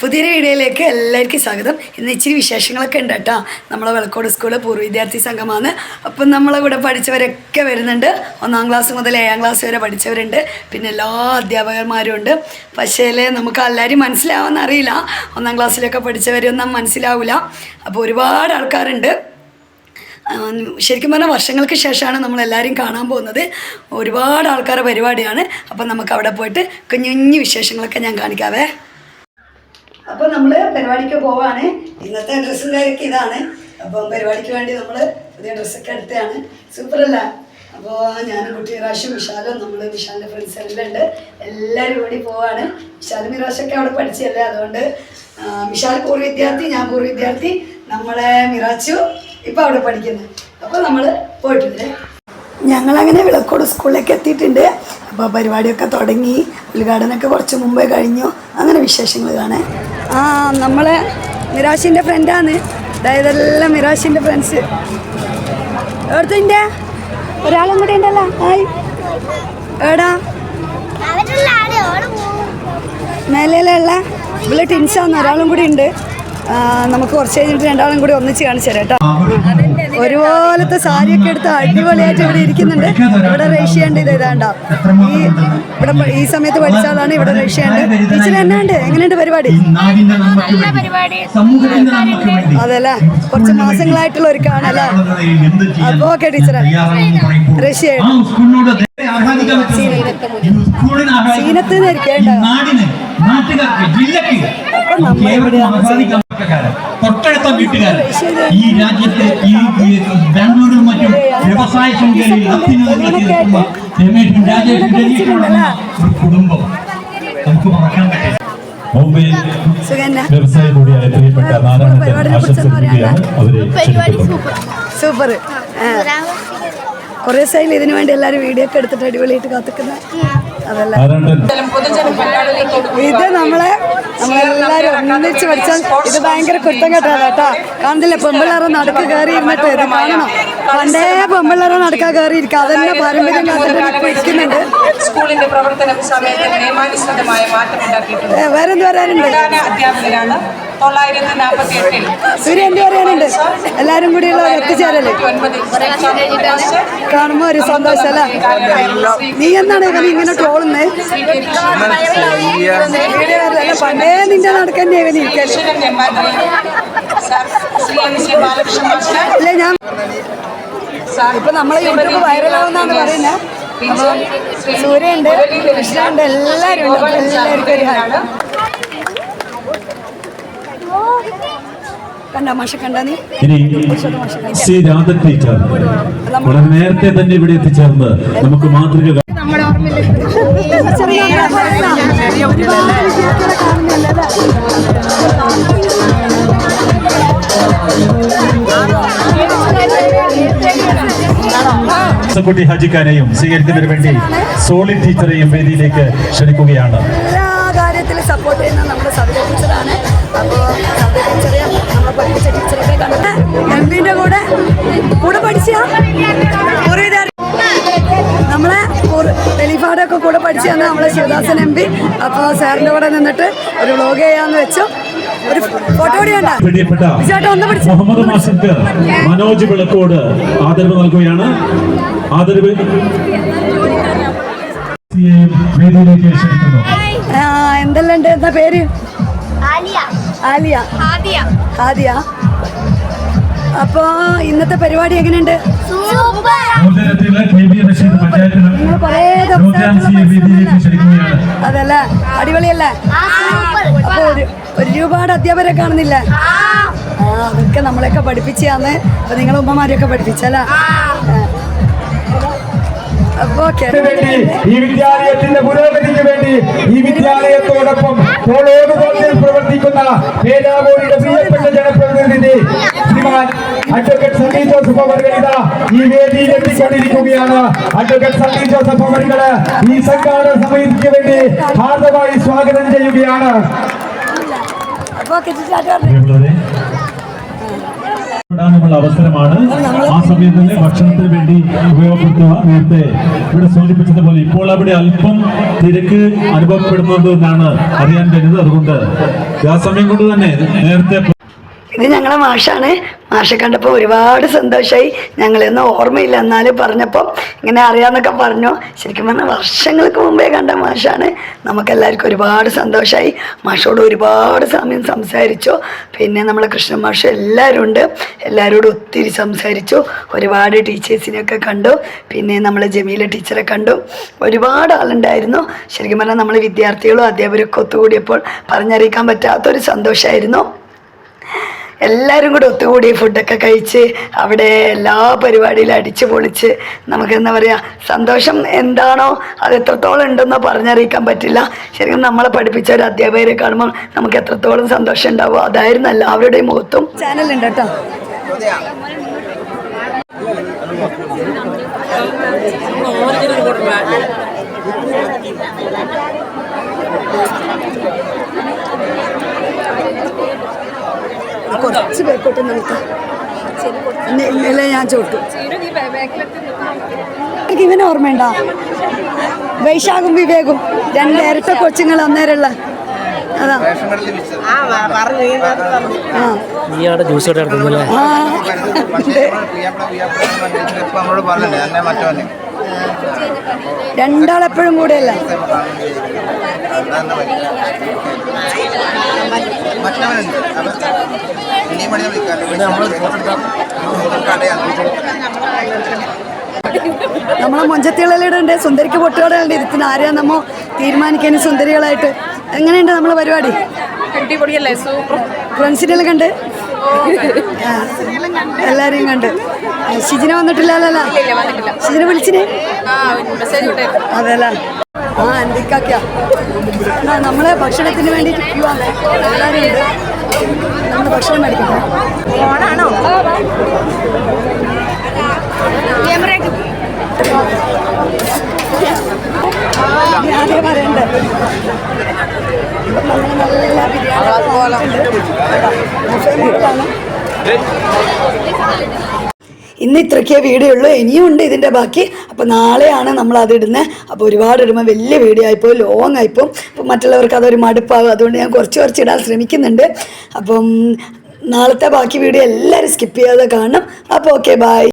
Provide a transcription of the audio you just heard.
പുതിയൊരു വീഡിയോയിലേക്ക് എല്ലാവർക്കും സ്വാഗതം. ഇന്ന് ഇച്ചിരി വിശേഷങ്ങളൊക്കെ ഉണ്ട് കേട്ടോ. നമ്മളെ വെളക്കോട് സ്കൂളിലെ പൂർവ വിദ്യാർത്ഥി സംഘമാണ്. അപ്പം നമ്മളെ കൂടെ പഠിച്ചവരൊക്കെ വരുന്നുണ്ട്. ഒന്നാം ക്ലാസ് മുതൽ ഏഴാം ക്ലാസ് വരെ പഠിച്ചവരുണ്ട്. പിന്നെ എല്ലാ അധ്യാപകന്മാരും ഉണ്ട്. പക്ഷേ നമുക്ക് എല്ലാവരും മനസ്സിലാവുമെന്ന് അറിയില്ല. ഒന്നാം ക്ലാസ്സിലൊക്കെ പഠിച്ചവരൊന്നും മനസ്സിലാവില്ല അപ്പോൾ ഒരുപാട് ആൾക്കാരുണ്ട്. ശരിക്കും പറഞ്ഞാൽ വർഷങ്ങൾക്ക് ശേഷമാണ് നമ്മൾ എല്ലാവരും കാണാൻ പോകുന്നത്. ഒരുപാട് ആൾക്കാരുടെ പരിപാടിയാണ്. അപ്പം നമുക്ക് അവിടെ പോയിട്ട് കുഞ്ഞു കുഞ്ഞു വിശേഷങ്ങളൊക്കെ ഞാൻ കാണിക്കാവേ. അപ്പോൾ നമ്മൾ പരിപാടിക്ക് പോവാണ്. ഇന്നത്തെ ഡ്രസ്സും കാര്യമൊക്കെ ഇതാണ്. അപ്പം പരിപാടിക്ക് വേണ്ടി നമ്മൾ പുതിയ ഡ്രസ്സൊക്കെ എടുത്തതാണ്. സൂപ്പർ അല്ല അപ്പോൾ ഞാൻ കുട്ടി റാഷും വിശാലും നമ്മൾ വിശാലിന്റെ ഫ്രണ്ട്സ് എല്ലാം ഉണ്ട്. എല്ലാവരും കൂടി പോവാണ്. വിശാലും മിറാഷൊക്കെ അവിടെ പഠിച്ചല്ലേ അതുകൊണ്ട് വിശാൽ പൂർവ വിദ്യാർത്ഥി ഞാൻ പൂർവ വിദ്യാർത്ഥി. നമ്മളെ മിറാച്ചു ഇപ്പം അവിടെ പഠിക്കുന്നു. അപ്പോൾ നമ്മൾ പോയിട്ടുണ്ട്. ഞങ്ങളങ്ങനെ വിളക്കോട് സ്കൂളിലേക്ക് എത്തിയിട്ടുണ്ട്. അപ്പോൾ പരിപാടിയൊക്കെ തുടങ്ങി. ഉദ്ഘാടനമൊക്കെ കുറച്ച് മുമ്പേ കഴിഞ്ഞു. അങ്ങനെ വിശേഷങ്ങൾ കാണാൻ. ആ നമ്മളെ മിരാശിന്റെ ഫ്രണ്ടാണ് അതായത് എല്ലാം മിരാശിന്റെ ഫ്രണ്ട്സ് എവിടുത്തെ ഒരാളും കൂടെ ഉണ്ടല്ലോ. ഹായ്. എവിടാ. മേലെയുള്ള ഇവിടെ ടിൻസാന്ന് ഒരാളും കൂടി ഉണ്ട്. നമുക്ക് കുറച്ച് കഴിഞ്ഞിട്ട് രണ്ടാളും കൂടി ഒന്നിച്ച് കാണിച്ചു തരാം കേട്ടോ. ഒരുപോലത്തെ സാരിയൊക്കെ എടുത്ത് അടിപൊളിയായിട്ട് ഇവിടെ ഇരിക്കുന്നുണ്ട്. ഇവിടെ റേഷ്യുണ്ട് ഇത് ഇതാണ്ടോ. ഈ ഇവിടെ ഈ സമയത്ത് പഠിച്ചാലാണ് ഇവിടെ റേഷ്യുണ്ട്. ടീച്ചർ എന്നാണ്ട്? എങ്ങനെയുണ്ട് പരിപാടി? അതല്ലേ? കുറച്ച് മാസങ്ങളായിട്ടുള്ള ഒരു കാണല്ലേ? അപ്പൊ ഓക്കെ ടീച്ചറെ. റഷ്യ സീനത്ത് ജില്ലക്ക് അപ്പൊ നമ്മൾ എവിടെയാണ് വീട്ടുകാരൻ ഈ രാജ്യത്തെ ഈ ബാംഗ്ലൂരും മറ്റും വ്യവസായ ശൃംഖലയിൽ അത്യുന്നതങ്ങളിലേക്ക് എത്തുന്ന രമേഷും രാജേഷും രജീഷുമുള്ള ഒരു കുടുംബം. നമുക്ക് മറക്കാൻ പറ്റില്ല. മുംബൈ വ്യവസായ കൂടിയായ പ്രിയപ്പെട്ട നാരായണൻ പരിപാടിനെ അവരെ സൂപ്പർ. സൂപ്പർ. കുറേ സൈഡിൽ ഇതിനു വേണ്ടി എല്ലാരും വീഡിയോ ഒക്കെ എടുത്തിട്ട് അടിപൊളിയായിട്ട് കത്തിക്കുന്ന. അതല്ല. ഇത് നമ്മളെ നമ്മളെല്ലാരും ഒന്നിച്ച് പഠിച്ചാൽ ഇത് ഭയങ്കര കുറ്റം കേട്ടാ. കേട്ടാ കാണുന്നില്ല പെമ്പിള്ളേറെ നടക്ക് കയറി ഇരുന്നിട്ട് ഇത് കാണണം. പണ്ടേ പെമ്പിള്ളേറെ നടക്കാ കയറി ഇരിക്കുക. അതന്നെ പാരമ്പര്യം ഇരിക്കുന്നുണ്ട്. സ്കൂളിന്റെ പ്രവർത്തനം സമയത്ത് നിയമാനുസൃതമായ മാറ്റമുണ്ടാക്കിയിട്ടുണ്ട്. ഏ, വേറെ എന്ത് പറയാനുണ്ട്? പ്രധാന അധ്യാപകരാണ് തൊള്ളായിരത്തി നാൽപ്പത്തി എട്ടിൽ സൂര്യ എന്ത് പറയാനുണ്ട്? എല്ലാരും കൂടിയുള്ള ഒരു എത്തിച്ചേരൽ കാണുമ്പോ ഒരു സന്തോഷമല്ല നീ എന്താണ് ഇവന് ഇങ്ങനെ ട്രോളുന്നേ? വീഡിയോ വരില്ല പണ്ടേ നിന്റെ നടക്കന്നെ ഇവന് ഇരിക്കൽ അല്ലേ ഞാൻ ഇപ്പൊ നമ്മളെ യൂട്യൂബ് വൈറലാവുന്നാണ് പറയുന്നത് അപ്പൊ സൂര്യയുണ്ട് എല്ലാരും ഉണ്ട് അപ്പൊ എല്ലാവർക്കും ഒരു ഹായ്. കണ്ട മാഷ കണ്ട നീ ഇനി സി രാധ ടീച്ചർ. വളരെ നേരത്തെ തന്നെ ഇവിടെ എത്തിച്ചേർന്ന് നമുക്ക് മാതൃക കുട്ടി ഹജിഖാനെയും സ്വീകരിക്കുന്നതിന് വേണ്ടി സോളി ടീച്ചറെയും വേദിയിലേക്ക് ക്ഷണിക്കുകയാണ്. എല്ലാ കാര്യത്തിലും സപ്പോർട്ട് ചെയ്യുന്ന അപ്പോൾ ടീച്ചറെ നമ്മളെ പഠിപ്പിച്ച ടീച്ചറൊക്കെ കണ്ടിട്ട് എം പിന്റെ കൂടെ കൂടെ പഠിച്ച നമ്മളെ ടെലിഫാടെ ഒക്കെ കൂടെ പഠിച്ചാണ് നമ്മളെ ശിവദാസൻ എം പി. അപ്പോൾ സാറിന്റെ കൂടെ നിന്നിട്ട് ഒരു വ്ളോഗ് ചെയ്യാന്ന് വെച്ചു. ഒരു ഫോട്ടോ വേണ്ട മുഹമ്മദ് മാഷിക്ക് മനോജ് വിളക്കോട് ആദരവ് നൽകുകയാണ്. ആദരവ് വേദിയിലേക്ക് ക്ഷണിക്കുന്നു ആ, എന്തെല്ലാം ഉണ്ട്? എന്താ പേര്? ആലിയ. ആലിയ. ആദിയ. ആദിയ. അപ്പോൾ ഇന്നത്തെ പരിപാടി എങ്ങനെയുണ്ട്? നിങ്ങൾ കുറേ അതല്ലേ? അടിപൊളിയല്ലേ? അപ്പൊ ഒരു ഒരുപാട് അധ്യാപകരെ കാണുന്നില്ല. ആ. അതൊക്കെ നമ്മളെയൊക്കെ പഠിപ്പിച്ചാന്ന് അപ്പൊ നിങ്ങളെ ഉമ്മമാരെയൊക്കെ പഠിപ്പിച്ചല്ലേ? അപ്പൊ വേണ്ടി ഈ വിദ്യാലയത്തിന്റെ പുരോഗതിക്ക് വേണ്ടി ഈ വിദ്യാലയത്തോടൊപ്പം തോളോടുകോട്ടിൽ പ്രവർത്തിക്കുന്ന പേരാമൂരിയുടെ പ്രിയപ്പെട്ട ജനപ്രതിനിധി ശ്രീമാൻ അഡ്വക്കേറ്റ് സണ്ണി ജോസഫ് അവർകൾ ഈ വേദിയിൽ എത്തിക്കൊണ്ടിരിക്കുകയാണ്. അഡ്വക്കേറ്റ് സണ്ണി ജോസഫ് അവർകൾ ഈ സംഘാടന സമിതിക്ക് വേണ്ടി ഹാർദമായി സ്വാഗതം ചെയ്യുകയാണ്. ഓക്കെ പ്പെടാനുമുള്ള അവസരമാണ് ആ സമയത്ത് തന്നെ ഭക്ഷണത്തിന് വേണ്ടി ഉപയോഗപ്പെടുത്തുക. നേരത്തെ ഇവിടെ സൂചിപ്പിച്ചതുപോലെ ഇപ്പോൾ അവിടെ അല്പം തിരക്ക് അനുഭവപ്പെടുന്നത് എന്നാണ് അറിയാൻ കഴിഞ്ഞത് അതുകൊണ്ട് ആ സമയം കൊണ്ട് തന്നെ നേരത്തെ ഇത് ഞങ്ങളെ മാഷാണ്. മാഷെ കണ്ടപ്പോൾ ഒരുപാട് സന്തോഷമായി ഞങ്ങളെയൊന്നും ഓർമ്മയില്ല എന്നാലും പറഞ്ഞപ്പോൾ ഇങ്ങനെ അറിയാമെന്നൊക്കെ പറഞ്ഞു. ശരിക്കും പറഞ്ഞാൽ വർഷങ്ങൾക്ക് മുമ്പേ കണ്ട മാഷാണ്. നമുക്കെല്ലാവർക്കും ഒരുപാട് സന്തോഷമായി മാഷോട് ഒരുപാട് സമയം സംസാരിച്ചു. പിന്നെ നമ്മളെ കൃഷ്ണ മാഷ് എല്ലാവരും ഉണ്ട്. എല്ലാവരോടും ഒത്തിരി സംസാരിച്ചു. ഒരുപാട് ടീച്ചേഴ്സിനെയൊക്കെ കണ്ടു. പിന്നെ നമ്മൾ ജമീല ടീച്ചറെ കണ്ടു. ഒരുപാട് ആളുണ്ടായിരുന്നു. ശരിക്കും പറഞ്ഞാൽ നമ്മൾ വിദ്യാർത്ഥികളും അധ്യാപകരൊക്കെ ഒത്തുകൂടിയപ്പോൾ പറഞ്ഞറിയിക്കാൻ പറ്റാത്തൊരു സന്തോഷമായിരുന്നു എല്ലാവരും കൂടെ ഒത്തുകൂടി ഫുഡൊക്കെ കഴിച്ച് അവിടെ എല്ലാ പരിപാടിയിലും അടിച്ച് പൊളിച്ച് നമുക്ക് എന്താ പറയുക സന്തോഷം എന്താണോ അത് എത്രത്തോളം ഉണ്ടെന്നോ പറഞ്ഞറിയിക്കാൻ പറ്റില്ല. ശരിക്കും നമ്മളെ പഠിപ്പിച്ച ഒരു അധ്യാപകരെ കാണുമ്പോൾ നമുക്ക് എത്രത്തോളം സന്തോഷം ഉണ്ടാവും അതായിരുന്നു എല്ലാവരുടെയും മുഖത്തും. ചാനലുണ്ട് കേട്ടോ. കുറച്ച് പേക്കോട്ട് നിൽക്കാം. ഇല്ല ഇന്നലെ ഞാൻ ചോട്ടു ഇവനെ ഓർമ്മയുണ്ടോ? വൈശാഖും വിവേകും. രണ്ട് ഇരട്ട കൊച്ചുങ്ങൾ അന്നേരമുള്ള. അതാ. രണ്ടാളെപ്പോഴും കൂടെയല്ല? മറ്റവനുണ്ട് അവൻ ഇനിയും പണി വിളിക്കാറുണ്ട് കടയാണ് നമ്മളെ മൊഞ്ചത്തികളിലുണ്ട്. സുന്ദരിക്ക് പൊട്ടുകടകളുണ്ട്. ഇരുത്തിന് ആരെയാ നമ്മൾ തീരുമാനിക്കാൻ സുന്ദരികളായിട്ട്? എങ്ങനെയുണ്ട് നമ്മളെ പരിപാടി? അടിപൊളിയല്ലേ? സൂപ്പർ. ഫ്രണ്ട്സിനെല്ലാം കണ്ട്? എല്ലാരെയും കണ്ട്. ഷിജിന വന്നിട്ടില്ലല്ലോ ഷിജിന വിളിച്ചിനെ? അതെല്ലാം ആ എന്തൊക്കെയാ നമ്മളെ ഭക്ഷണത്തിന് വേണ്ടിയിട്ട് ക്യൂ ആണ് എല്ലാവരും ഉണ്ട്. നമ്മൾ ഭക്ഷണം മേടിക്കട്ടെ. ഓണാണോ? ആദ്യം ഇന്ന് ഇത്രയ്ക്കേ വീഡിയോ ഉള്ളൂ ഇനിയും ഉണ്ട് ഇതിന്റെ ബാക്കി. അപ്പോൾ നാളെയാണ് നമ്മൾ അത് ഇടുന്നത് അപ്പോൾ ഒരുപാട് ഇടുമ്പോൾ വലിയ വീഡിയോ ആയിപ്പോൾ ലോങ് ആയിപ്പോൾ അപ്പോൾ മറ്റുള്ളവർക്ക് അതൊരു മടുപ്പാകും അതുകൊണ്ട് ഞാൻ കുറച്ച് കുറച്ച് ഇടാൻ ശ്രമിക്കുന്നുണ്ട്. അപ്പം നാളത്തെ ബാക്കി വീഡിയോ എല്ലാവരും സ്കിപ്പ് ചെയ്യാതെ കാണണം അപ്പോൾ ഓക്കെ ബായ്